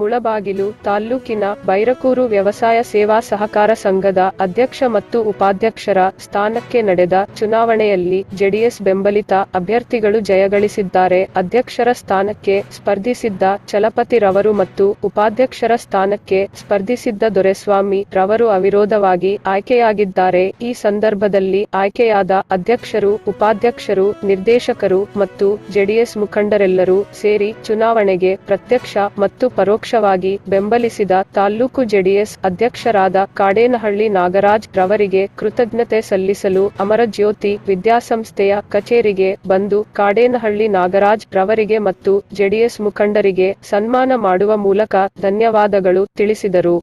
ಮುಳಬಾಗಿಲು ತಾಲ್ಲೂಕಿನ ಬೈರಕೂರು ವ್ಯವಸಾಯ ಸೇವಾ ಸಹಕಾರ ಸಂಘದ ಅಧ್ಯಕ್ಷ ಮತ್ತು ಉಪಾಧ್ಯಕ್ಷರ ಸ್ಥಾನಕ್ಕೆ ನಡೆದ ಚುನಾವಣೆಯಲ್ಲಿ ಜೆಡಿಎಸ್ ಬೆಂಬಲಿತ ಅಭ್ಯರ್ಥಿಗಳು ಜಯಗಳಿಸಿದ್ದಾರೆ. ಅಧ್ಯಕ್ಷರ ಸ್ಥಾನಕ್ಕೆ ಸ್ಪರ್ಧಿಸಿದ್ದ ಚಲಪತಿ ರವರು ಮತ್ತು ಉಪಾಧ್ಯಕ್ಷರ ಸ್ಥಾನಕ್ಕೆ ಸ್ಪರ್ಧಿಸಿದ್ದ ದೊರೆಸ್ವಾಮಿ ರವರು ಅವಿರೋಧವಾಗಿ ಆಯ್ಕೆಯಾಗಿದ್ದಾರೆ. ಈ ಸಂದರ್ಭದಲ್ಲಿ ಆಯ್ಕೆಯಾದ ಅಧ್ಯಕ್ಷರು, ಉಪಾಧ್ಯಕ್ಷರು, ನಿರ್ದೇಶಕರು ಮತ್ತು ಜೆಡಿಎಸ್ ಮುಖಂಡರೆಲ್ಲರೂ ಸೇರಿ ಚುನಾವಣೆಗೆ ಪ್ರತ್ಯಕ್ಷ ಮತ್ತು ಪರೋಕ್ಷವಾಗಿ ಬೆಂಬಲಿಸಿದ ತಾಲ್ಲೂಕು ಜೆಡಿಎಸ್ ಅಧ್ಯಕ್ಷರಾದ ಕಾಡೇನಹಳ್ಳಿ ನಾಗರಾಜ್ ರವರಿಗೆ ಕೃತಜ್ಞತೆ ಸಲ್ಲಿಸಲು ಅಮರಜ್ಯೋತಿ ವಿದ್ಯಾಸಂಸ್ಥೆಯ ಕಚೇರಿಗೆ ಬಂದು ಕಾಡೇನಹಳ್ಳಿ ನಾಗರಾಜ್ ರವರಿಗೆ ಮತ್ತು ಜೆಡಿಎಸ್ ಮುಖಂಡರಿಗೆ ಸನ್ಮಾನ ಮಾಡುವ ಮೂಲಕ ಧನ್ಯವಾದಗಳು ತಿಳಿಸಿದರು.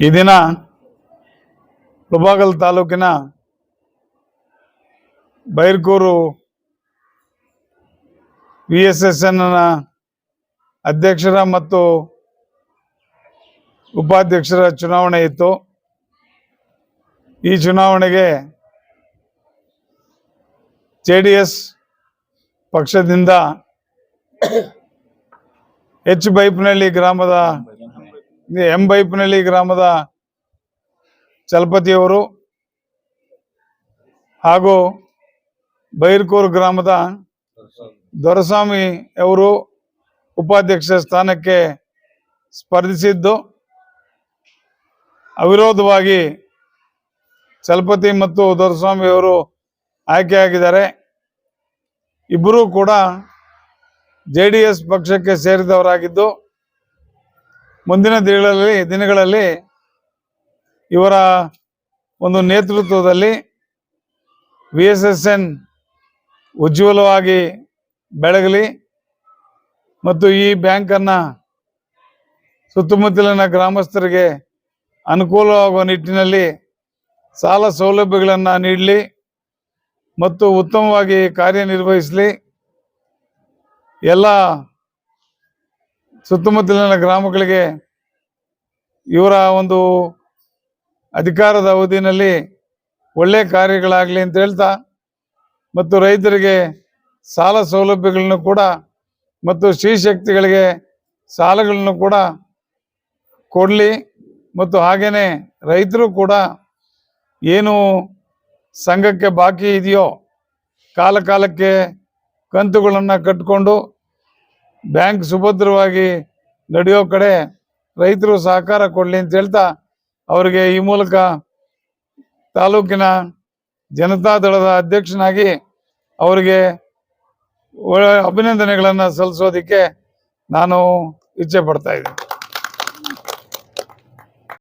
ಈ ದಿನ ಮುಳಬಾಗಲ್ ತಾಲೂಕಿನ ಬೈರ್ಕೂರು ವಿ ಅಧ್ಯಕ್ಷರ ಮತ್ತು ಉಪಾಧ್ಯಕ್ಷರ ಚುನಾವಣೆ ಇತ್ತು. ಈ ಚುನಾವಣೆಗೆ ಜೆ ಡಿ ಎಸ್ ಪಕ್ಷದಿಂದ ಎಚ್ ಬೈಪ್ನಹಳ್ಳಿ ಗ್ರಾಮದ ಎಂ ಬೈಪ್ನಹಳ್ಳಿ ಗ್ರಾಮದ ಚಲಪತಿಯವರು ಹಾಗೂ ಬೈರ್ಕೂರು ಗ್ರಾಮದ ದೊರಸ್ವಾಮಿ ಅವರು ಉಪಾಧ್ಯಕ್ಷ ಸ್ಥಾನಕ್ಕೆ ಸ್ಪರ್ಧಿಸಿದ್ದು, ಅವಿರೋಧವಾಗಿ ಚಲಪತಿ ಮತ್ತು ದೊರಸ್ವಾಮಿ ಅವರು ಆಯ್ಕೆಯಾಗಿದ್ದಾರೆ. ಇಬ್ಬರೂ ಕೂಡ ಜೆ ಡಿ ಎಸ್ ಪಕ್ಷಕ್ಕೆ ಸೇರಿದವರಾಗಿದ್ದು, ಮುಂದಿನ ದಿನಗಳಲ್ಲಿ ದಿನಗಳಲ್ಲಿ ಇವರ ಒಂದು ನೇತೃತ್ವದಲ್ಲಿ ವಿ ಎಸ್ ಎಸ್ ಎನ್ ಉಜ್ವಲವಾಗಿ ಬೆಳಗಲಿ. ಮತ್ತು ಈ ಬ್ಯಾಂಕನ್ನು ಸುತ್ತಮುತ್ತಲಿನ ಗ್ರಾಮಸ್ಥರಿಗೆ ಅನುಕೂಲವಾಗುವ ನಿಟ್ಟಿನಲ್ಲಿ ಸಾಲ ಸೌಲಭ್ಯಗಳನ್ನು ನೀಡಲಿ ಮತ್ತು ಉತ್ತಮವಾಗಿ ಕಾರ್ಯನಿರ್ವಹಿಸಲಿ. ಎಲ್ಲ ಸುತ್ತಮುತ್ತಲಿನ ಗ್ರಾಮಗಳಿಗೆ ಇವರ ಒಂದು ಅಧಿಕಾರದ ಅವಧಿನಲ್ಲಿ ಒಳ್ಳೆಯ ಕಾರ್ಯಗಳಾಗಲಿ ಅಂತ ಹೇಳ್ತಾ, ಮತ್ತು ರೈತರಿಗೆ ಸಾಲ ಸೌಲಭ್ಯಗಳನ್ನು ಕೂಡ ಮತ್ತು ಶ್ರೀಶಕ್ತಿಗಳಿಗೆ ಸಾಲಗಳನ್ನು ಕೂಡ ಕೊಡಲಿ ಮತ್ತು ಹಾಗೆಯೇ ರೈತರು ಕೂಡ ಏನು ಸಂಘಕ್ಕೆ ಬಾಕಿ ಇದೆಯೋ ಕಾಲ ಕಾಲಕ್ಕೆ ಕಂತುಗಳನ್ನು ಕಟ್ಟಿಕೊಂಡು ಬ್ಯಾಂಕ್ ಸುಭದ್ರವಾಗಿ ನಡೆಯೋ ಕಡೆ ರೈತರು ಸಹಕಾರ ಕೊಡಲಿ ಅಂತ ಹೇಳ್ತಾ ಅವರಿಗೆ ಈ ಮೂಲಕ ತಾಲೂಕಿನ ಜನತಾದಳದ ಅಧ್ಯಕ್ಷನಾಗಿ ಅವರಿಗೆ ಅಭಿನಂದನೆಗಳನ್ನು ಸಲ್ಲಿಸೋದಕ್ಕೆ ನಾನು ಇಚ್ಛೆ ಪಡ್ತಾ ಇದ್ದೀನಿ.